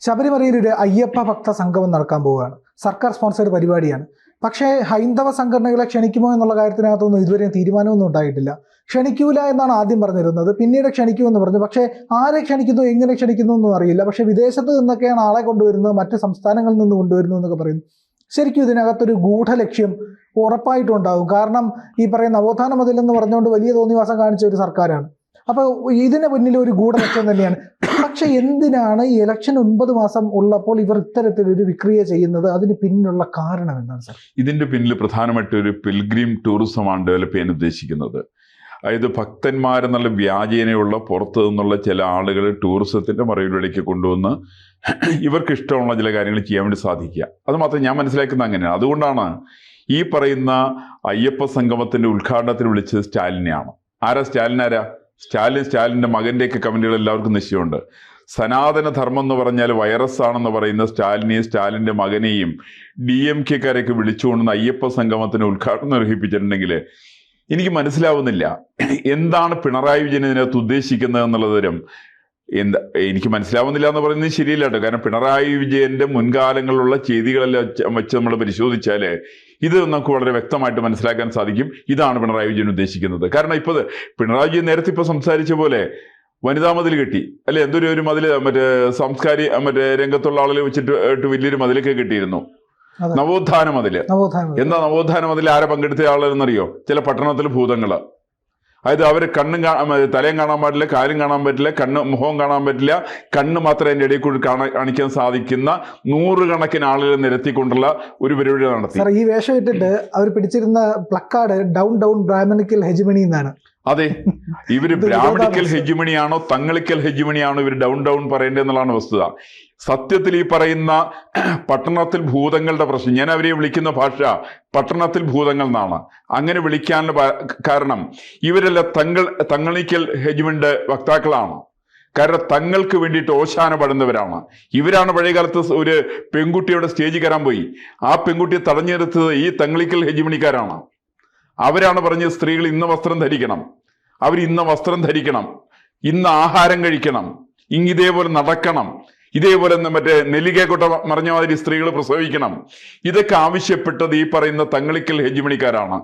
ശബരിമലയിൽ ഒരു അയ്യപ്പ ഭക്ത സംഗമം നടക്കാൻ പോവുകയാണ്. സർക്കാർ സ്പോൺസേഡ് പരിപാടിയാണ്. പക്ഷേ ഹൈന്ദവ സംഘടനകളെ ക്ഷണിക്കുമോ എന്നുള്ള കാര്യത്തിനകത്തൊന്നും ഇതുവരെ തീരുമാനമൊന്നും ഉണ്ടായിട്ടില്ല. ക്ഷണിക്കൂല എന്നാണ് ആദ്യം പറഞ്ഞിരുന്നത്. പിന്നീട് ക്ഷണിക്കുമെന്ന് പറഞ്ഞു. പക്ഷേ ആരെ ക്ഷണിക്കുന്നു എങ്ങനെ ക്ഷണിക്കുന്നു എന്നും അറിയില്ല. പക്ഷേ വിദേശത്ത് നിന്നൊക്കെയാണ് ആളെ കൊണ്ടുവരുന്നത് മറ്റ് സംസ്ഥാനങ്ങളിൽ നിന്ന് കൊണ്ടുവരുന്നു എന്നൊക്കെ പറയുന്നു ശരിക്കും ഇതിനകത്തൊരു ഗൂഢലക്ഷ്യം ഉറപ്പായിട്ടുണ്ടാകും കാരണം ഈ പറയുന്ന നവോത്ഥാന മതിൽ എന്ന് പറഞ്ഞുകൊണ്ട് വലിയ തോന്നിവാസം കാണിച്ച ഒരു സർക്കാരാണ്. അപ്പോൾ ഇതിന് പിന്നിൽ ഒരു ഗൂഢലക്ഷ്യം തന്നെയാണ്. പക്ഷെ എന്തിനാണ് ഈ ഇലക്ഷൻ ഒൻപത് മാസം ഉള്ളപ്പോൾ ഇവർ ഇത്തരത്തിലൊരു വിക്രിയ ചെയ്യുന്നത്? അതിന് പിന്നിലുള്ള കാരണം എന്താണ് സാർ? ഇതിന്റെ പിന്നിൽ പ്രധാനമായിട്ട് ഒരു പിൽഗ്രീം ടൂറിസമാണ് ഡെവലപ്പ് ചെയ്യാൻ ഉദ്ദേശിക്കുന്നത്. അതായത് ഭക്തന്മാരെന്നുള്ള വ്യാജേനയുള്ള പുറത്തു നിന്നുള്ള ചില ആളുകൾ ടൂറിസത്തിന്റെ മറവിലേക്ക് കൊണ്ടുവന്ന് ഇവർക്ക് ഇഷ്ടമുള്ള ചില കാര്യങ്ങൾ ചെയ്യാൻ വേണ്ടി സാധിക്കുക. അത് മാത്രം ഞാൻ മനസ്സിലാക്കുന്നത് അങ്ങനെയാണ്. അതുകൊണ്ടാണ് ഈ പറയുന്ന അയ്യപ്പ സംഗമത്തിന്റെ ഉദ്ഘാടനത്തിന് വിളിച്ചത് സ്റ്റാലിനെയാണ്. ആരാ? സ്റ്റാലിൻ ആരാ? സ്റ്റാലിൻ സ്റ്റാലിന്റെ മകന്റെയൊക്കെ കമന്റുകൾ എല്ലാവർക്കും നിശ്ചയമുണ്ട്. സനാതന ധർമ്മം എന്ന് പറഞ്ഞാൽ വൈറസ് ആണെന്ന് പറയുന്ന സ്റ്റാലിനെയും സ്റ്റാലിന്റെ മകനെയും ഡി എം കെക്കാരെയൊക്കെ വിളിച്ചുകൊണ്ടുവന്ന് അയ്യപ്പ സംഗമത്തിന് ഉദ്ഘാടനം നിർവഹിപ്പിച്ചിട്ടുണ്ടെങ്കിൽ എനിക്ക് മനസ്സിലാവുന്നില്ല. എന്താണ് പിണറായി വിജയൻ ഇതിനകത്ത് ഉദ്ദേശിക്കുന്നത് എന്നുള്ള തരം എന്താ എനിക്ക് മനസ്സിലാവുന്നില്ല എന്ന് പറയുന്നത് ശരിയല്ല കേട്ടോ. കാരണം പിണറായി വിജയന്റെ മുൻകാലങ്ങളിലുള്ള ചെയ്തികളെല്ലാം വെച്ച് നമ്മൾ പരിശോധിച്ചാൽ ഇത് നമുക്ക് വളരെ വ്യക്തമായിട്ട് മനസ്സിലാക്കാൻ സാധിക്കും. ഇതാണ് പിണറായി വിജയൻ ഉദ്ദേശിക്കുന്നത്. കാരണം ഇപ്പോൾ പിണറായി വിജയൻ നേരത്തെ ഇപ്പോൾ സംസാരിച്ച പോലെ വനിതാ മതിൽ കെട്ടി. അല്ലെ എന്തൊരു ഒരു മതിൽ മറ്റേ സംസ്കാരി മറ്റേ രംഗത്തുള്ള ആളുകൾ വെച്ചിട്ട് വലിയൊരു മതിലൊക്കെ കെട്ടിയിരുന്നു. നവോത്ഥാന മതിൽ. എന്താ നവോത്ഥാന മതിൽ? ആരെ പങ്കെടുത്ത ആളെന്നറിയോ ചില പട്ടണത്തിലെ ഭൂതങ്ങൾ. അതായത് അവർ കണ്ണും തലയും കാണാൻ പറ്റില്ല കാലും കാണാൻ പറ്റില്ല കണ്ണ് മുഖവും കാണാൻ പറ്റില്ല. കണ്ണ് മാത്രമേ അതിന്റെ ഇടയിൽ കൂടി കാണാൻ കാണിക്കാൻ സാധിക്കുന്ന നൂറുകണക്കിന് ആളുകൾ നിരത്തിക്കൊണ്ടുള്ള ഒരു പരിപാടി നടത്തി. ഈ വേഷം ഇട്ടിട്ട് അവർ പിടിച്ചിരുന്ന placard down down brahminical hegemony എന്നാണ്. അതെ. ഇവർ ബ്രാഹ്മണിക്കൽ. ഹെജിമണിയാണോ തങ്ങളിക്കൽ ഹെജിമണിയാണോ ഇവർ ഡൗൺ ഡൗൺ പറയേണ്ടത് എന്നുള്ളതാണ് വസ്തുത. സത്യത്തിൽ ഈ പറയുന്ന പട്ടണത്തിൽ ഭൂതങ്ങളുടെ പ്രശ്നം. ഞാൻ അവരെ വിളിക്കുന്ന ഭാഷ പട്ടണത്തിൽ ഭൂതങ്ങൾ എന്നാണ് അങ്ങനെ വിളിക്കാനുള്ള കാരണം ഇവരെല്ലാം തങ്ങൾ തങ്ങളിക്കൽ ഹെജ്മിന്റെ വക്താക്കളാണ്. കാരണം തങ്ങൾക്ക് വേണ്ടിയിട്ട് ഓശാന പടുന്നവരാണ്. ഇവരാണ് പഴയകാലത്ത് ഒരു പെൺകുട്ടിയുടെ സ്റ്റേജ് കയറാൻ പോയി. ആ പെൺകുട്ടിയെ തടഞ്ഞു നിർത്തത് ഈ തങ്ങളിക്കൽ ഹെജിമണിക്കാരാണ് അവരാണ് പറഞ്ഞത് സ്ത്രീകൾ ഇന്ന വസ്ത്രം ധരിക്കണം. അവർ ഇന്ന വസ്ത്രം ധരിക്കണം. ഇന്ന് ആഹാരം കഴിക്കണം. ഇങ്ങിതേപോലെ നടക്കണം. ഇതേപോലെ മറ്റേ നെല്ലിക്കക്കൊട്ട മറിഞ്ഞ മാതിരി സ്ത്രീകൾ പ്രസവിക്കണം. ഇതൊക്കെ ആവശ്യപ്പെട്ടത് ഈ പറയുന്ന തങ്ങളിക്കൽ ഹെജിമണിക്കാരാണ്.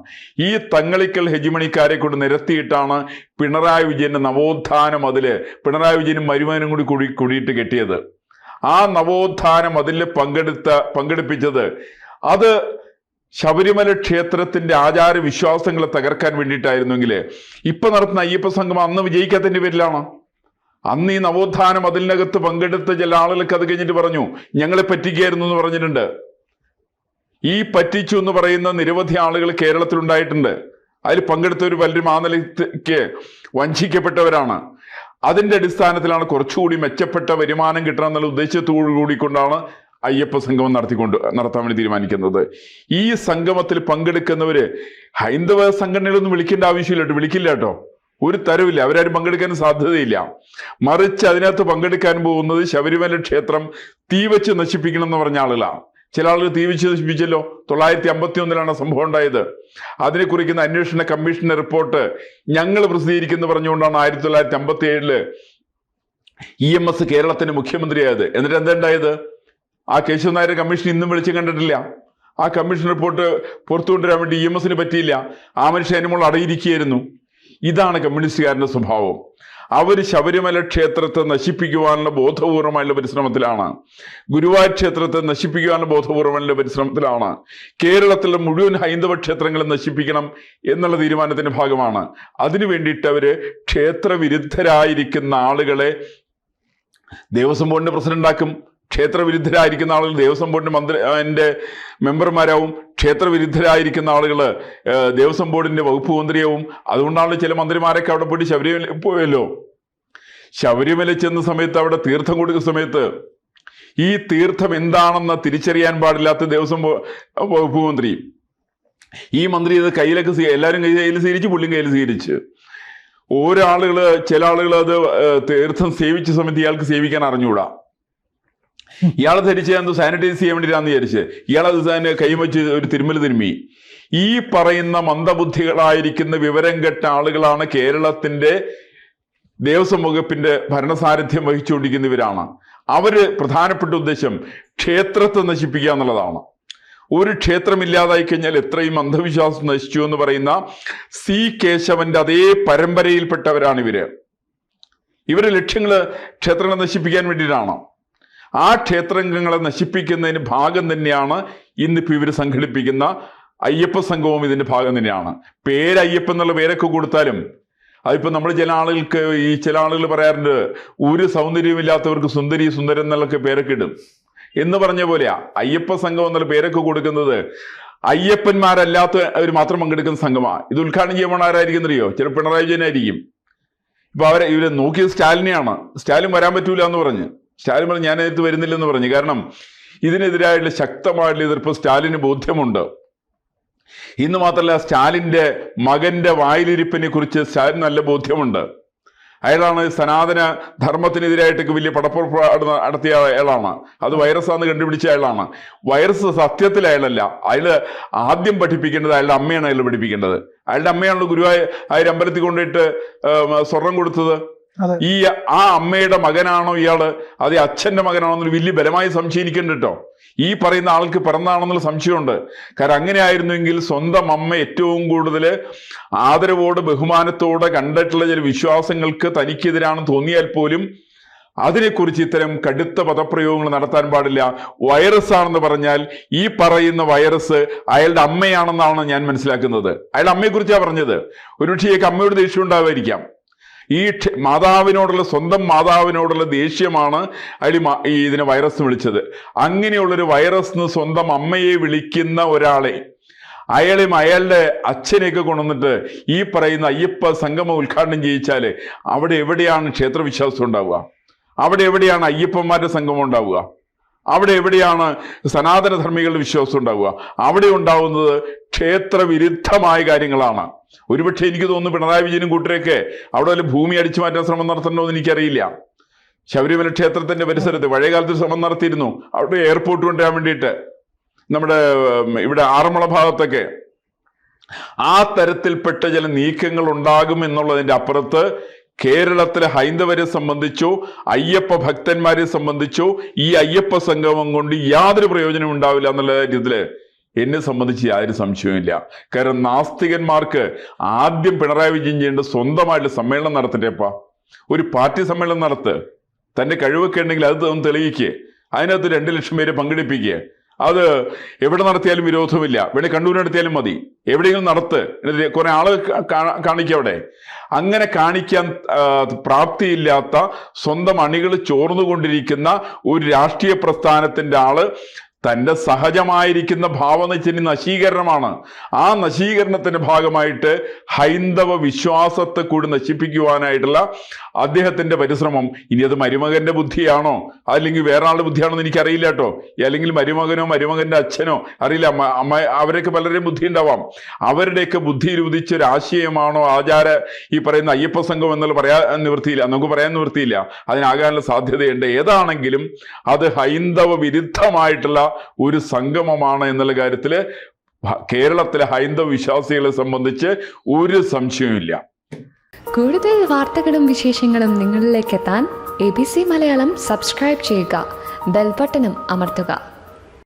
ഈ തങ്ങളിക്കൽ ഹെജിമണിക്കാരെ കൊണ്ട് നിരത്തിയിട്ടാണ് പിണറായി വിജയന്റെ നവോത്ഥാനം അതിൽ പിണറായി വിജയനും മരുമാനും കൂടി കൂടി കൂടിയിട്ട് കെട്ടിയത്. ആ നവോത്ഥാന അതിൽ പങ്കെടുത്ത പങ്കെടുപ്പിച്ചത് അത് ശബരിമല ക്ഷേത്രത്തിന്റെ ആചാര വിശ്വാസങ്ങളെ തകർക്കാൻ വേണ്ടിയിട്ടായിരുന്നെങ്കിൽ ഇപ്പൊ നടത്തുന്ന അയ്യപ്പ സംഗമം അന്ന് വിജയിക്കാത്തതിന്റെ പേരിലാണ്? അന്ന് ഈ നവോത്ഥാന മതിലിനകത്ത് പങ്കെടുത്ത ചില ആളുകൾക്ക് അത് കഴിഞ്ഞിട്ട് പറഞ്ഞു ഞങ്ങളെ പറ്റിക്കായിരുന്നു എന്ന് പറഞ്ഞിട്ടുണ്ട്. ഈ പറ്റിച്ചു എന്ന് പറയുന്ന നിരവധി ആളുകൾ കേരളത്തിൽ ഉണ്ടായിട്ടുണ്ട്. അതിൽ പങ്കെടുത്ത ഒരു വലിയ നിലയ്ക്ക് വഞ്ചിക്കപ്പെട്ടവരാണ്. അതിന്റെ അടിസ്ഥാനത്തിലാണ് കുറച്ചുകൂടി മെച്ചപ്പെട്ട വരുമാനം കിട്ടണം എന്നുള്ള ഉദ്ദേശത്തോടു കൂടി കൊണ്ടാണ് അയ്യപ്പ സംഗമം നടത്തിക്കൊണ്ട് നടത്താൻ വേണ്ടി തീരുമാനിക്കുന്നത്. ഈ സംഗമത്തിൽ പങ്കെടുക്കുന്നവര് ഹൈന്ദവ സംഘടനകളൊന്നും വിളിക്കേണ്ട ആവശ്യമില്ല കേട്ടോ. വിളിക്കില്ല കേട്ടോ. ഒരു തരവില്ല അവരാരും പങ്കെടുക്കാൻ സാധ്യതയില്ല. മറിച്ച് അതിനകത്ത് പങ്കെടുക്കാൻ പോകുന്നത് ശബരിമല ക്ഷേത്രം തീവച്ച് നശിപ്പിക്കണം എന്ന് പറഞ്ഞ ആളുകളാണ് ചില ആളുകൾ തീവച്ച് നശിപ്പിച്ചല്ലോ. തൊള്ളായിരത്തി അമ്പത്തി ഒന്നിലാണ് സംഭവം ഉണ്ടായത്. അതിനെ കുറിക്കുന്ന അന്വേഷണ കമ്മീഷന്റെ റിപ്പോർട്ട് ഞങ്ങൾ പ്രസിദ്ധീകരിക്കുന്നു പറഞ്ഞുകൊണ്ടാണ് ആയിരത്തി തൊള്ളായിരത്തി അമ്പത്തി ഏഴിൽ ഇ എം എസ് കേരളത്തിന്റെ മുഖ്യമന്ത്രിയായത്. എന്നിട്ട് എന്താ ഉണ്ടായത്? ആ കേശവ നായർ കമ്മീഷൻ ഇന്നും വിളിച്ചു കണ്ടിട്ടില്ല. ആ കമ്മീഷൻ റിപ്പോർട്ട് പുറത്തുകൊണ്ടുവരാൻ വേണ്ടി ഇ എം എസിന് പറ്റിയില്ല. ആ മനുഷ്യൻ അതിനുമ്പോൾ അടയിരിക്കുകയായിരുന്നു. ഇതാണ് കമ്മ്യൂണിസ്റ്റുകാരന്റെ സ്വഭാവം. അവർ ശബരിമല ക്ഷേത്രത്തെ നശിപ്പിക്കുവാനുള്ള ബോധപൂർവമായുള്ള പരിശ്രമത്തിലാണ്. ഗുരുവായൂർ ക്ഷേത്രത്തെ നശിപ്പിക്കുവാനുള്ള ബോധപൂർവമായുള്ള പരിശ്രമത്തിലാണ്. കേരളത്തിലെ മുഴുവൻ ഹൈന്ദവ ക്ഷേത്രങ്ങളും നശിപ്പിക്കണം എന്നുള്ള തീരുമാനത്തിന്റെ ഭാഗമാണ്. അതിനു വേണ്ടിയിട്ട് അവർ ക്ഷേത്രവിരുദ്ധരായിരിക്കുന്ന ആളുകളെ ദേവസ്വം ബോർഡിന്റെ പ്രസിഡന്റാക്കും ക്ഷേത്ര വിരുദ്ധരായിരിക്കുന്ന ആളുകൾ ദേവസ്വം ബോർഡിന്റെ മന്ത്രി എന്റെ മെമ്പർമാരാവും ക്ഷേത്രവിരുദ്ധരായിരിക്കുന്ന ആളുകൾ ദേവസ്വം ബോർഡിന്റെ വകുപ്പ് മന്ത്രിയാവും. അതുകൊണ്ടാണ് ചില മന്ത്രിമാരൊക്കെ അവിടെ പോയിട്ട് ശബരിമല പോയല്ലോ. ശബരിമല ചെന്ന സമയത്ത് അവിടെ തീർത്ഥം കൊടുക്കുന്ന സമയത്ത് ഈ തീർത്ഥം എന്താണെന്ന് തിരിച്ചറിയാൻ പാടില്ലാത്ത ദേവസ്വം വകുപ്പ് മന്ത്രി. ഈ മന്ത്രി ഇത് കയ്യിലൊക്കെ എല്ലാവരും കയ്യിൽ സ്വീകരിച്ച് പുള്ളിയും കയ്യിൽ സ്വീകരിച്ച്. ഓരോ ആളുകൾ ചില ആളുകൾ അത് തീർത്ഥം സേവിച്ച സമയത്ത് ഇയാൾക്ക് സേവിക്കാൻ അറിഞ്ഞുകൂടാ ഇയാളെ ധരിച്ച് എന്ത് സാനിറ്റൈസ് ചെയ്യാൻ വേണ്ടിയിട്ടാന്ന് വിചാരിച്ച്. ഇയാളത് തന്നെ കൈ വെച്ച് ഒരു തിരുമൽ തിരുമ്മി. ഈ പറയുന്ന മന്ദബുദ്ധികളായിരിക്കുന്ന വിവരം കെട്ട ആളുകളാണ് കേരളത്തിന്റെ ദേവസ്വം വകുപ്പിന്റെ ഭരണസാരഥ്യം വഹിച്ചുകൊണ്ടിരിക്കുന്നവരാണ് അവർ പ്രധാനപ്പെട്ട ഉദ്ദേശം ക്ഷേത്രത്തെ നശിപ്പിക്കുക എന്നുള്ളതാണ്. ഒരു ക്ഷേത്രമില്ലാതായി കഴിഞ്ഞാൽ എത്രയും അന്ധവിശ്വാസം നശിച്ചു എന്ന് പറയുന്ന സി കേശവന്റെ അതേ പരമ്പരയിൽപ്പെട്ടവരാണ് ഇവർ. ഇവരുടെ ലക്ഷ്യങ്ങൾ ക്ഷേത്രങ്ങളെ നശിപ്പിക്കാൻ വേണ്ടിയിട്ടാണ്. ആ ക്ഷേത്രങ്ങളെ നശിപ്പിക്കുന്നതിന് ഭാഗം തന്നെയാണ് ഇന്നിപ്പോൾ ഇവർ സംഘടിപ്പിക്കുന്ന അയ്യപ്പ സംഘവും ഇതിന്റെ ഭാഗം തന്നെയാണ്. പേര് അയ്യപ്പ എന്നുള്ള പേരൊക്കെ കൊടുത്താലും അതിപ്പോ നമ്മൾ ചില ആളുകൾക്ക് ഈ ചില ആളുകൾ പറയാറുണ്ട് ഒരു സൗന്ദര്യമില്ലാത്തവർക്ക് സുന്ദരി സുന്ദരൻ എന്നുള്ളൊക്കെ പേരൊക്കെ ഇടും. എന്ന് പറഞ്ഞ പോലെയാ അയ്യപ്പ സംഘം എന്നുള്ള പേരൊക്കെ കൊടുക്കുന്നത് അയ്യപ്പന്മാരല്ലാത്ത അവർ മാത്രം പങ്കെടുക്കുന്ന സംഘമാണ് ഇത് ഉദ്ഘാടനം ചെയ്യുമ്പോൾ ആരായിരിക്കും അറിയോ? ചില പിണറായി വിജയനായിരിക്കും. ഇപ്പൊ അവരെ ഇവർ നോക്കിയത് സ്റ്റാലിനെയാണ്. സ്റ്റാലിൻ വരാൻ പറ്റൂല എന്ന് പറഞ്ഞ്. സ്റ്റാലിൻ പറഞ്ഞു ഞാൻ അതിനകത്ത് വരുന്നില്ലെന്ന് പറഞ്ഞു. കാരണം ഇതിനെതിരായിട്ടുള്ള ശക്തമായിട്ടുള്ള എതിർപ്പ് സ്റ്റാലിന് ബോധ്യമുണ്ട്. ഇന്ന് മാത്രമല്ല സ്റ്റാലിന്റെ മകന്റെ വായിലിരിപ്പിനെ കുറിച്ച് സ്റ്റാലിൻ നല്ല ബോധ്യമുണ്ട്. അയാളാണ് സനാതന ധർമ്മത്തിനെതിരായിട്ടൊക്കെ വലിയ പടപ്പുറപ്പാട് നടത്തിയ അയാളാണ്. അത് വൈറസാന്ന് കണ്ടുപിടിച്ച അയാളാണ്. വൈറസ് സത്യത്തിൽ അയാളല്ല. അയാൾ ആദ്യം പഠിപ്പിക്കേണ്ടത് അയാളുടെ അമ്മയാണ് അയാൾ പഠിപ്പിക്കേണ്ടത്. അയാളുടെ അമ്മയാണല്ലോ ഗുരുവായ അയാൾ അമ്പലത്തിൽ കൊണ്ടിട്ട് സ്വർണം കൊടുത്തത്. ഈ ആ അമ്മയുടെ മകനാണോ ഇയാൾ? അതെ അച്ഛന്റെ മകനാണോ എന്നൊരു വലിയ ബലമായി കേട്ടോ. ഈ പറയുന്ന ആൾക്ക് പിറന്നാണെന്നുള്ള സംശയമുണ്ട്. കാരണം അങ്ങനെ ആയിരുന്നുവെങ്കിൽ സ്വന്തം അമ്മ ഏറ്റവും കൂടുതൽ ആദരവോട് ബഹുമാനത്തോടെ കണ്ടിട്ടുള്ള ചില വിശ്വാസങ്ങൾക്ക് തനിക്കെതിരാണെന്ന് തോന്നിയാൽ പോലും അതിനെക്കുറിച്ച് ഇത്തരം കടുത്ത പദപ്രയോഗങ്ങൾ നടത്താൻ പാടില്ല. വൈറസ് ആണെന്ന് പറഞ്ഞാൽ ഈ പറയുന്ന വൈറസ് അയാളുടെ അമ്മയാണെന്നാണ് ഞാൻ മനസ്സിലാക്കുന്നത്. അയാളുടെ അമ്മയെക്കുറിച്ചാണ് പറഞ്ഞത്. ഒരുപക്ഷെ അമ്മയോട് ദേഷ്യം ഉണ്ടാവായിരിക്കാം ഈ മാതാവിനോടുള്ള സ്വന്തം മാതാവിനോടുള്ള ദേഷ്യമാണ് അതിൽ ഈ ഇതിനെ വൈറസ് വിളിച്ചത്. അങ്ങനെയുള്ളൊരു വൈറസ് സ്വന്തം അമ്മയെ വിളിക്കുന്ന ഒരാളെ അയാളെയും അയാളുടെ അച്ഛനെയൊക്കെ കൊണ്ടുവന്നിട്ട് ഈ പറയുന്ന അയ്യപ്പ സംഗമം ഉദ്ഘാടനം ചെയ്യിച്ചാൽ അവിടെ എവിടെയാണ് ക്ഷേത്രവിശ്വാസം ഉണ്ടാവുക? അവിടെ എവിടെയാണ് അയ്യപ്പന്മാരുടെ സംഗമം ഉണ്ടാവുക? അവിടെ എവിടെയാണ് സനാതനധർമ്മികളുടെ വിശ്വാസം ഉണ്ടാവുക? അവിടെ ഉണ്ടാവുന്നത് ക്ഷേത്രവിരുദ്ധമായ കാര്യങ്ങളാണ്. ഒരുപക്ഷെ എനിക്ക് തോന്നുന്നു പിണറായി വിജയനും കൂട്ടരെയൊക്കെ അവിടെ വല്ല ഭൂമി അടിച്ചു മാറ്റാൻ ശ്രമം നടത്തണോ എന്ന് എനിക്കറിയില്ല. ശബരിമല ക്ഷേത്രത്തിന്റെ പരിസരത്ത് പഴയകാലത്ത് ശ്രമം നടത്തിയിരുന്നു. അവിടെ എയർപോർട്ട് കൊണ്ടുവരാൻ വേണ്ടിയിട്ട്. നമ്മുടെ ഇവിടെ ആറന്മുള ഭാഗത്തൊക്കെ. ആ തരത്തിൽപ്പെട്ട ചില നീക്കങ്ങൾ ഉണ്ടാകും എന്നുള്ളതിന്റെ അപ്പുറത്ത് കേരളത്തിലെ ഹൈന്ദവരെ സംബന്ധിച്ചോ അയ്യപ്പ ഭക്തന്മാരെ സംബന്ധിച്ചോ ഈ അയ്യപ്പ സംഗമം കൊണ്ട് യാതൊരു പ്രയോജനം ഉണ്ടാവില്ല എന്നുള്ള കാര്യത്തിൽ എന്നെ സംബന്ധിച്ച് യാതൊരു സംശയവുമില്ല കാരണം നാസ്തികന്മാർക്ക് ആദ്യം പിണറായി വിജയൻ ചെയ്യേണ്ട സ്വന്തമായിട്ട് സമ്മേളനം നടത്തട്ടെപ്പ ഒരു പാർട്ടി സമ്മേളനം നടത്ത്. തന്റെ കഴിവൊക്കെ ഉണ്ടെങ്കിൽ അത് തെളിയിക്കുക അതിനകത്ത് രണ്ട് ലക്ഷം പേരെ പങ്കെടുപ്പിക്കുക അത് എവിടെ നടത്തിയാലും വിരോധമില്ല. ഇവിടെ കണ്ണൂർ നടത്തിയാലും മതി. എവിടെയെങ്കിലും നടത്ത്. എന്നിട്ട് കുറെ ആൾ കാണിക്കുക അവിടെ. അങ്ങനെ കാണിക്കാൻ പ്രാപ്തിയില്ലാത്ത സ്വന്തം അണികൾ ചോർന്നുകൊണ്ടിരിക്കുന്ന ഒരു രാഷ്ട്രീയ പ്രസ്ഥാനത്തിന്റെ ആൾ തന്റെ സഹജമായിരിക്കുന്ന ഭാവനച്ചിന് നശീകരണമാണ്. ആ നശീകരണത്തിന്റെ ഭാഗമായിട്ട് ഹൈന്ദവ വിശ്വാസത്തെ കൂടി നശിപ്പിക്കുവാനായിട്ടുള്ള അദ്ദേഹത്തിന്റെ പരിശ്രമം. ഇനി അത് മരുമകന്റെ ബുദ്ധിയാണോ? അല്ലെങ്കിൽ വേറെ ആളുടെ ബുദ്ധിയാണോ എനിക്കറിയില്ല കേട്ടോ. അല്ലെങ്കിൽ മരുമകനോ മരുമകന്റെ അച്ഛനോ? അറിയില്ല. അമ്മ അവരൊക്കെ പലരുടെയും ബുദ്ധി ഉണ്ടാവാം. അവരുടെയൊക്കെ ബുദ്ധി രൂപിച്ച ഒരു ആശയമാണോ ആചാര ഈ പറയുന്ന അയ്യപ്പ സംഘം എന്നുള്ള പറയാൻ നിവൃത്തിയില്ല. നമുക്ക് പറയാൻ നിവൃത്തിയില്ല. അതിനാകാനുള്ള സാധ്യതയുണ്ട്. ഏതാണെങ്കിലും അത് ഹൈന്ദവ വിരുദ്ധമായിട്ടുള്ള ഒരു സംഗമമാണ് എന്നുള്ള കാര്യത്തിൽ കേരളത്തിലെ ഹൈന്ദവ വിശ്വാസികളെ സംബന്ധിച്ച് ഒരു സംശയവുമില്ല. കൂടുതൽ വാർത്തകളും വിശേഷങ്ങളും നിങ്ങളിലേക്ക് എത്താൻ A B C Malayalam subscribe ചെയ്യുക. ബെൽബട്ടനും അമർത്തുക.